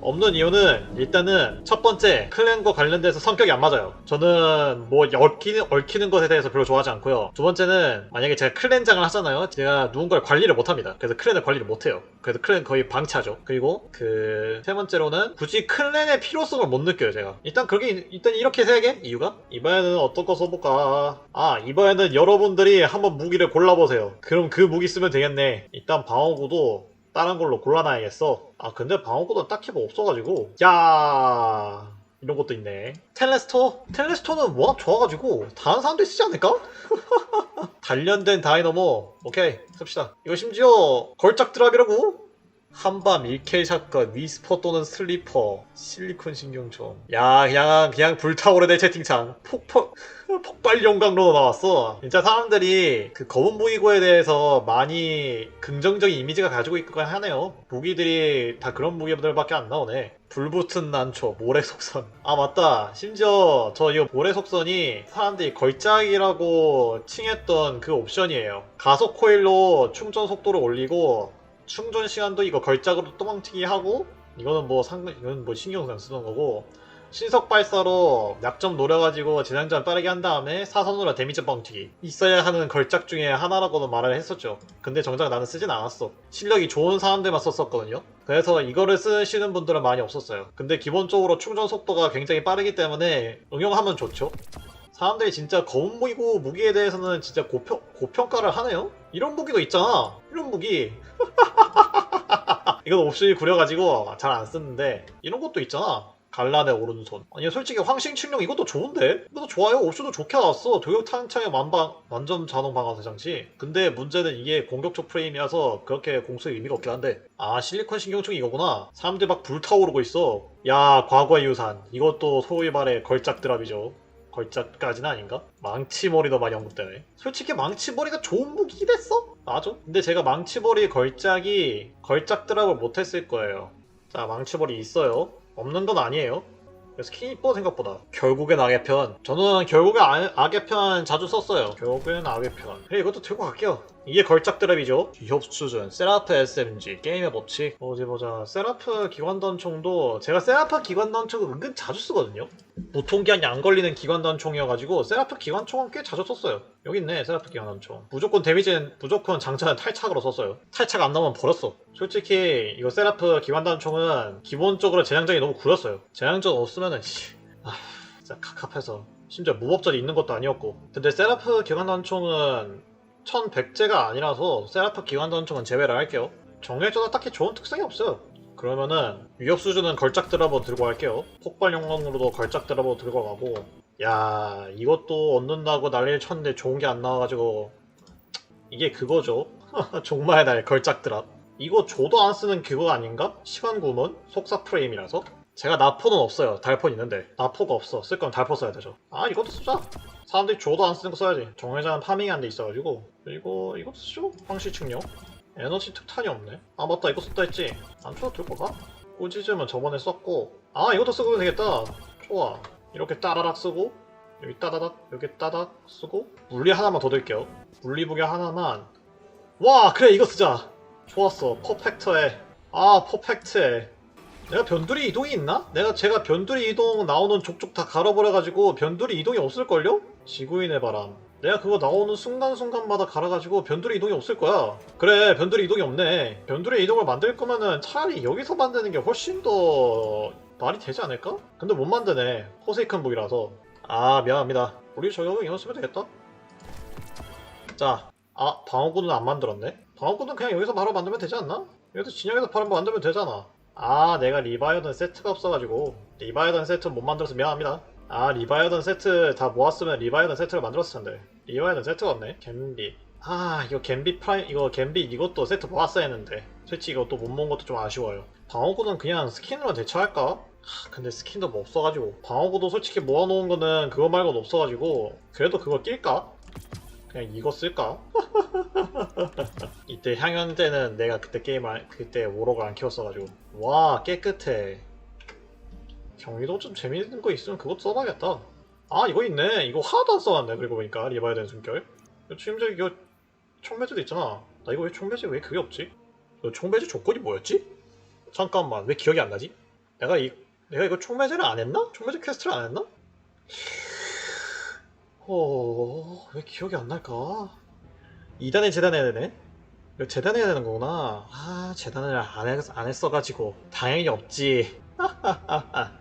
없는 이유는 일단은 첫 번째 클랜과 관련돼서 성격이 안 맞아요. 저는 뭐 얽히는, 얽히는 것에 대해서 별로 좋아하지 않고요. 두 번째는 만약에 제가 클랜장을 하잖아요. 제가 누군가를 관리를 못합니다. 그래서 클랜을 관리를 못해요. 그래서 클랜 거의 방치하죠. 그리고 그 세 번째로는 굳이 클랜의 필요성을 못 느껴요. 제가 일단 그렇게 일단 이렇게 세 개 이유가 이번에는 어떤 거 써볼까? 아 이번에는 여러분들이 한번 무기를 골라보세요. 그럼 그 무기 쓰면 되겠네. 일단 방어구도 다른 걸로 골라놔야겠어. 아 근데 방어구도 딱히 뭐 없어가지고 야 이런 것도 있네. 텔레스토? 텔레스토는 워낙 좋아가지고 다른 사람들이 쓰지 않을까? 단련된 다이너모 오케이 씁시다. 이거 심지어 걸작 드랍이라고? 한밤 1K 샷건 위스퍼 또는 슬리퍼 실리콘 신경총 야 그냥 그냥 불타오르네 채팅창 폭폭 폭발 용광로도 나왔어. 진짜 사람들이 그 검은 무기고에 대해서 많이 긍정적인 이미지가 가지고 있긴 하네요. 무기들이 다 그런 무기들밖에 안 나오네. 불붙은 난초, 모래 속선. 아 맞다. 심지어 저 이거 모래 속선이 사람들이 걸작이라고 칭했던 그 옵션이에요. 가속 코일로 충전 속도를 올리고 충전 시간도 이거 걸작으로 또망치기 하고 이거는 뭐 상관 이건 뭐 신경 안 쓰는 거고 신속 발사로 약점 노려가지고 재장전 빠르게 한 다음에 사선으로 데미지 뻥튀기 있어야 하는 걸작 중에 하나라고는 말을 했었죠. 근데 정작 나는 쓰진 않았어. 실력이 좋은 사람들만 썼었거든요. 그래서 이거를 쓰시는 분들은 많이 없었어요. 근데 기본적으로 충전 속도가 굉장히 빠르기 때문에 응용하면 좋죠. 사람들이 진짜 검은 무기고 무기에 대해서는 진짜 고평, 고평가를 하네요? 이런 무기도 있잖아. 이런 무기. 이건 옵션이 구려가지고 잘 안 쓰는데 이런 것도 있잖아. 갈란의 오른손. 아니 솔직히 황신 칠령 이것도 좋은데? 이것도 좋아요. 옵션도 좋게 나왔어. 도격 탄창의 만방 완전 자동 방아쇠 장치. 근데 문제는 이게 공격적 프레임이라서 그렇게 공수의 의미가 없긴 한데. 아 실리콘 신경총이 이거구나. 사람들 막 불타오르고 있어. 야 과거의 유산. 이것도 소위 말해 걸작 드랍이죠. 걸작까지는 아닌가? 망치머리도 많이 언급되네. 솔직히 망치머리가 좋은 무기 됐어? 맞아. 근데 제가 망치머리 걸작이 걸작 드랍을 못했을 거예요. 자, 망치머리 있어요. 없는 건 아니에요. 스킨이 이뻐 생각보다. 결국엔 악의 편. 저는 결국엔 아- 악의 편 자주 썼어요. 결국엔 악의 편. 그래 이것도 들고 갈게요. 이게 걸작 드랍이죠. 기업 수준, 세라프 SMG, 게임의 법칙. 어디 보자. 세라프 기관단총도 제가 세라프 기관단총을 은근 자주 쓰거든요. 보통 기한이 안 걸리는 기관단총이어가지고 세라프 기관총은 꽤 자주 썼어요. 여기 있네 세라프 기관단총. 무조건 데미지는 무조건 장전은 탈착으로 썼어요. 탈착 안 나오면 버렸어. 솔직히 이거 세라프 기관단총은 기본적으로 재장전이 너무 구렸어요. 재장전 없으면은 씨, 아 진짜 갑갑해서 심지어 무법절이 있는 것도 아니었고. 근데 세라프 기관단총은 1100제가 아니라서 세라프 기관단총은 제외를 할게요. 정해져도 딱히 좋은 특성이 없어요. 그러면은 위협 수준은 걸작 드라버 들고 갈게요. 폭발 용광으로도 걸작 드라버 들고 가고 야 이것도 얻는다고 난리를 쳤는데 좋은 게 안 나와가지고 이게 그거죠. 종마의 날 걸작 드랍. 이거 조도 안 쓰는 그거 아닌가? 시간 구문? 속사 프레임이라서? 제가 나포는 없어요. 달폰 있는데 나포가 없어. 쓸 거면 달포 써야 되죠. 아 이것도 쓰자. 사람들이 조도 안 쓰는 거 써야지. 정회자는 파밍이 안 돼 있어가지고 그리고 이것도 쓰죠. 황시 측령. 에너지 특탄이 없네. 아 맞다 이거 썼다 했지. 안 줘도 들고 가? 꾸짖으면 저번에 썼고 아 이것도 쓰고 되겠다. 좋아. 이렇게 따라락 쓰고 여기 따다닥 여기 따닥 쓰고 물리 하나만 더 들게요. 물리부개 하나만 와 그래 이거 쓰자. 좋았어. 퍼펙트해. 아 퍼펙트해. 내가 변두리 이동이 있나? 내가 제가 변두리 이동 나오는 족족 다 갈아버려가지고 변두리 이동이 없을걸요? 지구인의 바람. 내가 그거 나오는 순간순간마다 갈아가지고 변두리 이동이 없을 거야. 그래, 변두리 이동이 없네. 변두리 이동을 만들 거면은 차라리 여기서 만드는 게 훨씬 더 말이 되지 않을까? 근데 못 만드네. 포세이큰 북이라서. 아, 미안합니다. 우리 저녁은 이거 쓰면 되겠다. 자, 아, 방어구는 안 만들었네? 방어구는 그냥 여기서 바로 만들면 되지 않나? 여기서 진영에서 바로 만들면 되잖아. 아, 내가 리바이어던 세트가 없어가지고 리바이어던 세트 못 만들어서 미안합니다. 아, 리바이어던 세트 다 모았으면 리바이어던 세트를 만들었을 텐데. 리바이어던 세트가 없네. 갬빗. 아, 이거 갬빗 프라임, 이거 갬빗 이것도 세트 모았어야 했는데. 솔직히 또못 모은 것도 좀 아쉬워요. 방어구는 그냥 스킨으로 대처할까? 하, 근데 스킨도 뭐 없어가지고. 방어구도 솔직히 모아놓은 거는 그거 말고는 없어가지고. 그래도 그거 낄까? 그냥 이거 쓸까? 이때 향연 때는 내가 그때 게임 안, 그때 오로가 안 키웠어가지고 와 깨끗해 경기도 좀 재밌는 거 있으면 그것도 써봐야겠다 아 이거 있네 이거 하나도 안 써놨네 그리고 보니까 리바야 되는 숨결 지금 이거 총매제도 있잖아 나 이거 왜 총매제 왜 그게 없지? 이거 총매제 조건이 뭐였지? 잠깐만 왜 기억이 안 나지? 내가 이 내가 이거 총매제를 안 했나? 총매제 퀘스트를 안 했나? 어, 왜 기억이 안 날까? 2단에 재단해야 되네? 이거 재단해야 되는 거구나. 아, 재단을 안, 했, 안 했어가지고. 당연히 없지.